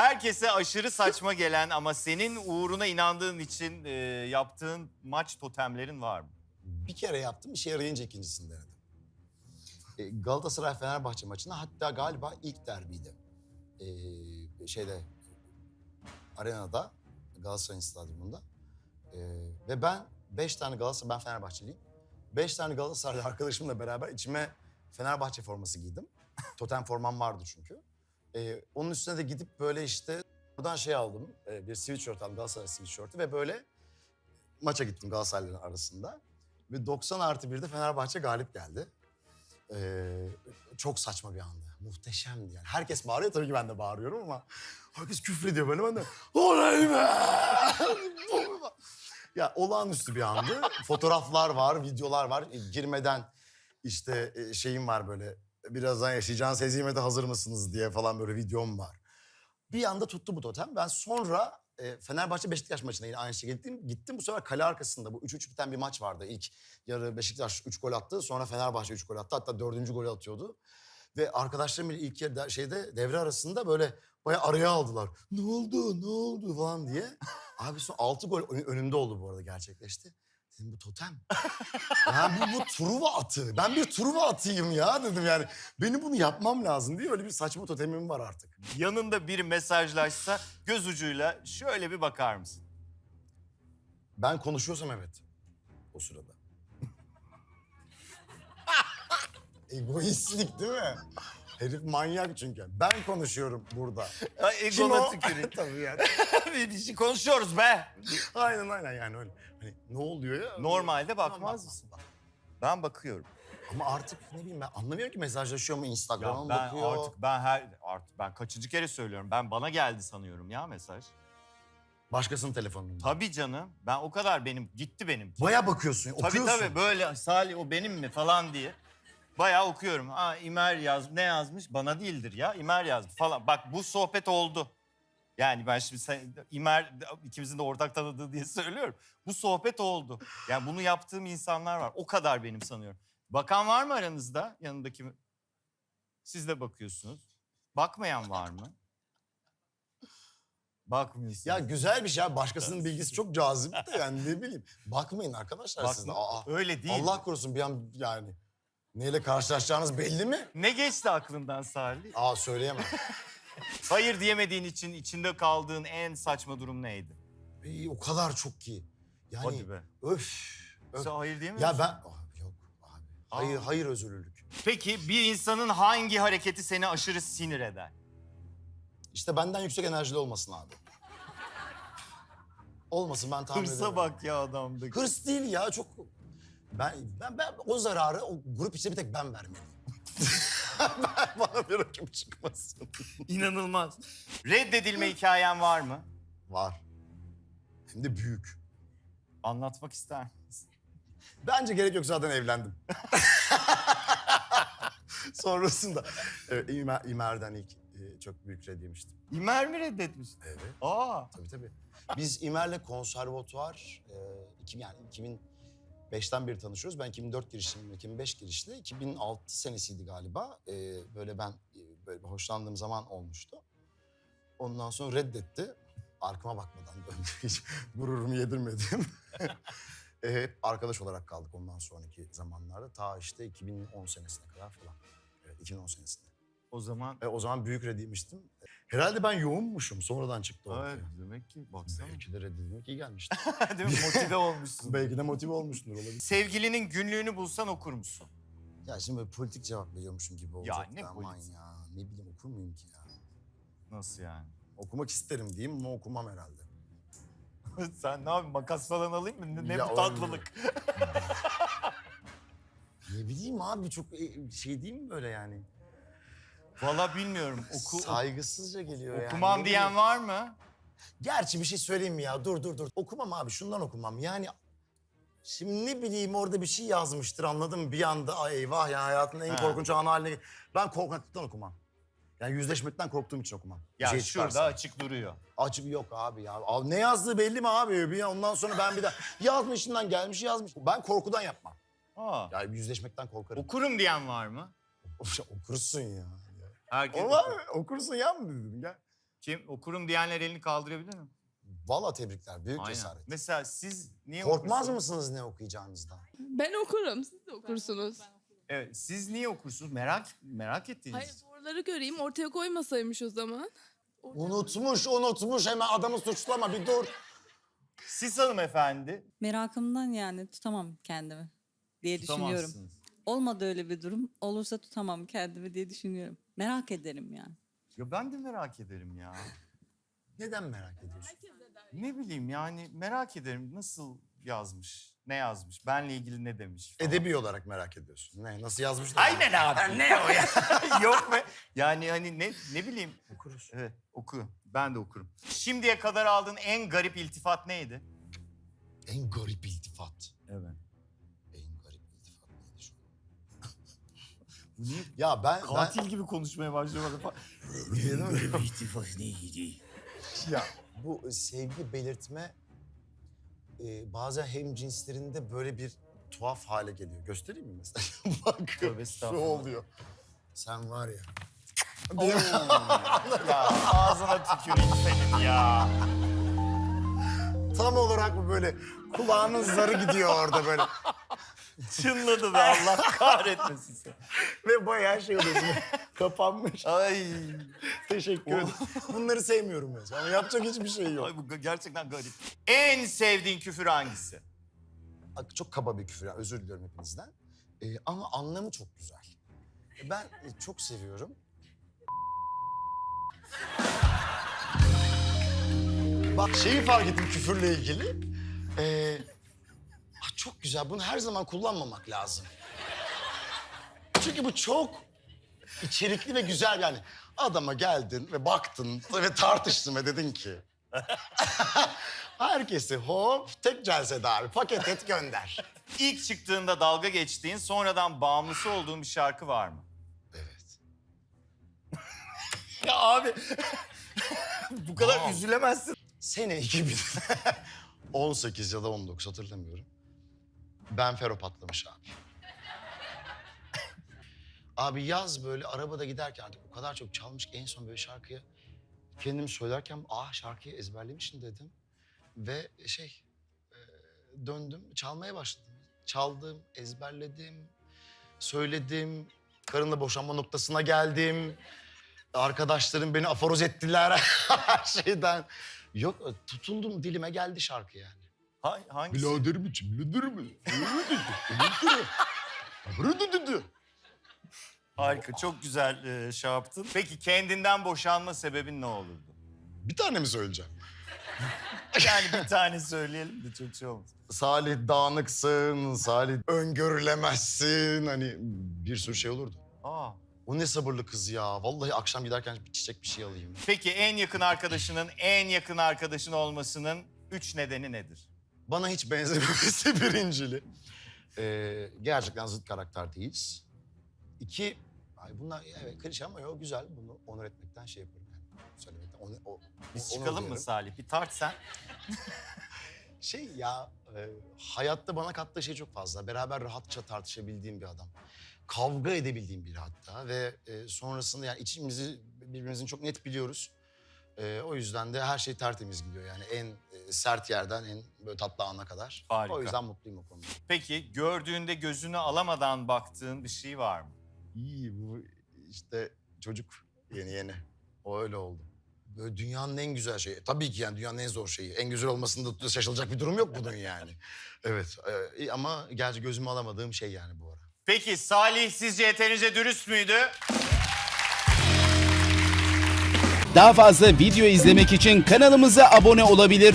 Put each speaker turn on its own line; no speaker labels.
Herkese aşırı saçma gelen ama senin uğruna inandığın için e, yaptığın maç totemlerin var mı?
Bir kere yaptım, işe yarayınca ikincisini denedim. E, Galatasaray-Fenerbahçe maçına hatta galiba ilk derbiydi. E, şeyde, arenada, Galatasaray'ın stadyumunda. E, ve ben beş tane Galatasaray, ben Fenerbahçeliyim. Beş tane Galatasaraylı arkadaşımla beraber içime Fenerbahçe forması giydim. Totem formam vardı çünkü. E, onun üstüne de gidip böyle işte buradan şey aldım. E, bir sweatshirt aldım, Galatasaray sweatshirt'ü ve böyle maça gittim Galatasaraylıların arasında. Ve 90 artı 1'de Fenerbahçe galip geldi. Ee, çok saçma bir andı. Muhteşemdi yani. Herkes bağırıyor tabii ki ben de bağırıyorum ama herkes küfür ediyor böyle ben de oley be! ya olağanüstü bir andı. Fotoğraflar var, videolar var. Girmeden işte e, şeyim var böyle birazdan yaşayacağınız hezimete hazır mısınız diye falan böyle videom var. Bir anda tuttu bu totem. Ben sonra e, Fenerbahçe Beşiktaş maçına yine aynı şekilde gittim. Gittim bu sefer kale arkasında bu 3-3 biten bir maç vardı. İlk yarı Beşiktaş 3 gol attı. Sonra Fenerbahçe 3 gol attı. Hatta dördüncü golü atıyordu. Ve arkadaşlarım bile ilk yarı şeyde devre arasında böyle bayağı araya aldılar. Ne oldu ne oldu falan diye. Abi son 6 gol ön- önümde oldu bu arada gerçekleşti. Dedim bu totem. yani bu, bu Truva atı. Ben bir Truva atıyım ya dedim yani. Benim bunu yapmam lazım diye öyle bir saçma totemim var artık.
Yanında biri mesajlaşsa göz ucuyla şöyle bir bakar mısın?
Ben konuşuyorsam evet. O sırada. Egoistlik değil mi? Herif manyak çünkü. Ben konuşuyorum burada.
Ay,
Kim
Egona tüküreyim.
Tabii yani.
bir şey konuşuyoruz be.
Aynen aynen yani öyle. Hani ne oluyor ya?
Normalde bakmaz mısın? Ben bakıyorum.
Ama artık ne bileyim ben anlamıyorum ki mesajlaşıyor mu Instagram'a
Ya
mı
ben
bakıyor?
artık ben her artık ben kaçıncı kere söylüyorum. Ben bana geldi sanıyorum ya mesaj.
Başkasının telefonunda.
Tabii canım. Ben o kadar benim gitti benim.
Baya bakıyorsun,
Tabii
okuyorsun.
tabii böyle Salih o benim mi falan diye. Bayağı okuyorum. Aa İmer yaz ne yazmış? Bana değildir ya. İmer yazmış falan. Bak bu sohbet oldu. Yani ben şimdi sen, İmer ikimizin de ortak tanıdığı diye söylüyorum. Bu sohbet oldu. Yani bunu yaptığım insanlar var. O kadar benim sanıyorum. Bakan var mı aranızda? Yanındaki? Siz de bakıyorsunuz. Bakmayan var mı? Bakmıyorsunuz.
Ya güzel bir şey. Başkasının bilgisi çok cazip de yani ne bileyim. Bakmayın arkadaşlar siz de.
Bakma-
Aa,
Öyle değil.
Allah korusun bir an yani. Neyle karşılaşacağınız belli mi?
Ne geçti aklından Salih?
Aa söyleyemem.
Hayır diyemediğin için içinde kaldığın en saçma durum neydi?
İyi, o kadar çok ki. Yani
Hadi be.
öf. öf.
Sen hayır diyemiyor
Ya ben Abi yok abi. Hayır
Aa.
hayır özürlülük.
Peki bir insanın hangi hareketi seni aşırı sinir eder?
İşte benden yüksek enerjili olmasın abi. Olmasın ben tahmin
Hırsa
ederim.
bak ya adamdaki.
Hırs değil ya çok... Ben, ben, ben o zararı o grup içinde bir tek ben vermeliyim. Ben- Bana bir rakip çıkmasın.
İnanılmaz. Reddedilme hikayen var mı?
Var. Hem de büyük.
Anlatmak ister misin?
Bence gerek yok zaten evlendim. Sonrasında evet, İmer, İmer'den ilk e, çok büyük red yemiştim.
İmer mi reddetmiş?
Evet.
Aa.
Tabii tabii. Biz İmer'le konservatuvar, e, iki, yani 2005'ten beri tanışıyoruz. Ben 2004 girişliyim, 2005 girişli. 2006 senesiydi galiba. E, böyle ben e, böyle bir hoşlandığım zaman olmuştu. Ondan sonra reddetti. Arkama bakmadan döndü. Hiç gururumu yedirmedim. e, hep arkadaş olarak kaldık ondan sonraki zamanlarda. Ta işte 2010 senesine kadar falan. Evet, 2010 senesinde.
O zaman
E, o zaman büyük red yemiştim. Herhalde ben yoğunmuşum. Sonradan çıktı ortaya.
evet, demek ki baksana.
Belki de reddedilmek iyi gelmişti.
Değil mi? Motive olmuşsun.
Belki de motive olmuştur olabilir.
Sevgilinin günlüğünü bulsan okur musun?
Ya şimdi böyle politik cevap veriyormuşum gibi olacak.
ne
da aman
politik?
ya. Ne bileyim okur muyum ki ya?
Nasıl yani?
Okumak isterim diyeyim ama okumam herhalde.
Sen ne yapayım makas falan alayım mı? Ne, ne
Ya
bu
o-
tatlılık?
Ne bileyim abi çok e, şey değil mi böyle yani?
Valla bilmiyorum. Oku,
Saygısızca geliyor yani.
okumam
Ne
diyen
bileyim.
var mı?
Gerçi bir şey söyleyeyim mi ya? Dur dur dur. Okumam abi şundan okumam. Yani şimdi ne bileyim orada bir şey yazmıştır anladın mı? Bir anda ay eyvah ya hayatın en
Ha.
korkunç anı haline. Ben korkaklıktan okumam. Yani yüzleşmekten korktuğum için okumam. Bir
Ya
şey
şurada
çıkarsa.
açık duruyor.
Açık yok abi ya. Abi ne yazdığı belli mi abi? Bir ondan sonra ben bir daha yazmışından gelmiş yazmış. Ben korkudan yapmam.
Aa.
Ya yüzleşmekten korkarım.
Okurum diyen var mı?
Okursun ya.
Herkes
O var mı? Okursun ya mı dedim gel.
Kim okurum diyenler elini kaldırabilir mi?
Valla tebrikler. Büyük
Aynen.
cesaret.
Mesela siz niye
Korkmaz
okursunuz?
mısınız ne okuyacağınızdan?
Ben okurum, siz de okursunuz.
Evet, siz niye okursunuz? Merak merak ettiğiniz.
Hayır soruları göreyim, ortaya koymasaymış o zaman.
Unutmuş, unutmuş. Hemen adamı suçlama bir dur.
Siz hanımefendi
Merakımdan yani tutamam kendimi diye düşünüyorum.
tutamazsınız.
Olmadı öyle bir durum. Olursa tutamam kendimi diye düşünüyorum. Merak ederim yani.
Ya ben de merak ederim ya.
Neden merak ediyorsun?
Ne bileyim yani merak ederim nasıl yazmış, ne yazmış, benle ilgili ne demiş falan.
Edebi olarak merak ediyorsun. Ne, nasıl yazmış? da-
Aynen abi. ne o ya? Yok be. Yani hani ne ne bileyim.
Okuruz.
Evet oku. Ben de okurum. Şimdiye kadar aldığın en garip iltifat neydi?
En garip iltifat.
Evet.
En garip iltifat neydi şu an?
Bu niye
Ya ben...
katil gibi konuşmaya başlamadı falan.
ben
iltifat neydi?
ya bu sevgi belirtme e, bazen hem cinslerinde böyle bir tuhaf hale geliyor. Göstereyim mi mesela? Bak
Tövbe
şu
estağfurullah.
oluyor. Sen var ya.
ya ağzına tüküreyim senin ya.
Tam olarak bu böyle kulağının zarı gidiyor orada böyle.
Çınladı be Allah kahretmesin seni.
Ve bayağı şey oluyorsun. Kapanmış.
Ay.
Teşekkür ederim. Bunları sevmiyorum mesela. Ama yapacak hiçbir şey yok.
Ay bu gerçekten garip. En sevdiğin küfür hangisi?
Çok kaba bir küfür. özür diliyorum hepinizden. Ee, ama anlamı çok güzel. Ben e, çok seviyorum. Bak şeyi fark ettim küfürle ilgili. Ee, çok güzel. Bunu her zaman kullanmamak lazım. Çünkü bu çok içerikli ve güzel yani. Adama geldin ve baktın ve tartıştın ve dedin ki... Herkesi hop tek celsede abi paket et gönder.
İlk çıktığında dalga geçtiğin, sonradan bağımlısı olduğun bir şarkı var mı?
Evet.
Ya abi bu kadar üzülemezsin.
Sene 2000. 18 ya da 19 hatırlamıyorum. Ben Fero patlamış abi. abi yaz böyle arabada giderken artık o kadar çok çalmış ki en son böyle şarkıyı kendim söylerken ah şarkıyı ezberlemişim dedim. Ve şey e, döndüm çalmaya başladım. Çaldım, ezberledim, söyledim. Karınla boşanma noktasına geldim. Arkadaşlarım beni aforoz ettiler şeyden. Yok tutuldum dilime geldi şarkı yani.
Ha, hangisi?
Biladerim için biladerim mi?
Harika, çok güzel e, şey yaptın. Peki kendinden boşanma sebebin ne olurdu?
Bir tane mi söyleyeceğim?
Yani bir tane söyleyelim de çok şey olmasın.
Salih dağınıksın, Salih öngörülemezsin. Hani bir sürü şey olurdu.
Aa.
O ne sabırlı kız ya. Vallahi akşam giderken bir çiçek bir şey alayım.
Peki en yakın arkadaşının en yakın arkadaşın olmasının üç nedeni nedir?
Bana hiç benzememesi birincili. Ee, gerçekten zıt karakter değiliz. İki, ay bunlar evet klişe ama yok güzel. Bunu onur etmekten şey yaparım yani. Söylemekten. Onu, o,
Biz
onur
çıkalım mı. Salih? Bir tart sen.
Şey ya, e, hayatta bana kattığı şey çok fazla. Beraber rahatça tartışabildiğim bir adam. Kavga edebildiğim biri hatta ve e, sonrasında yani içimizi birbirimizin çok net biliyoruz. E, o yüzden de her şey tertemiz gidiyor yani en sert yerden en böyle tatlı ana kadar.
Harika.
O yüzden mutluyum o konuda.
Peki gördüğünde gözünü alamadan baktığın bir şey var mı?
İyi bu işte çocuk yeni yeni. O öyle oldu. Böyle dünyanın en güzel şeyi. Tabii ki yani dünyanın en zor şeyi. En güzel olmasında şaşılacak bir durum yok bunun yani. Evet e, ama gerçi gözümü alamadığım şey yani bu ara.
Peki Salih sizce yeterince dürüst müydü?
Daha fazla video izlemek için kanalımıza abone olabilir.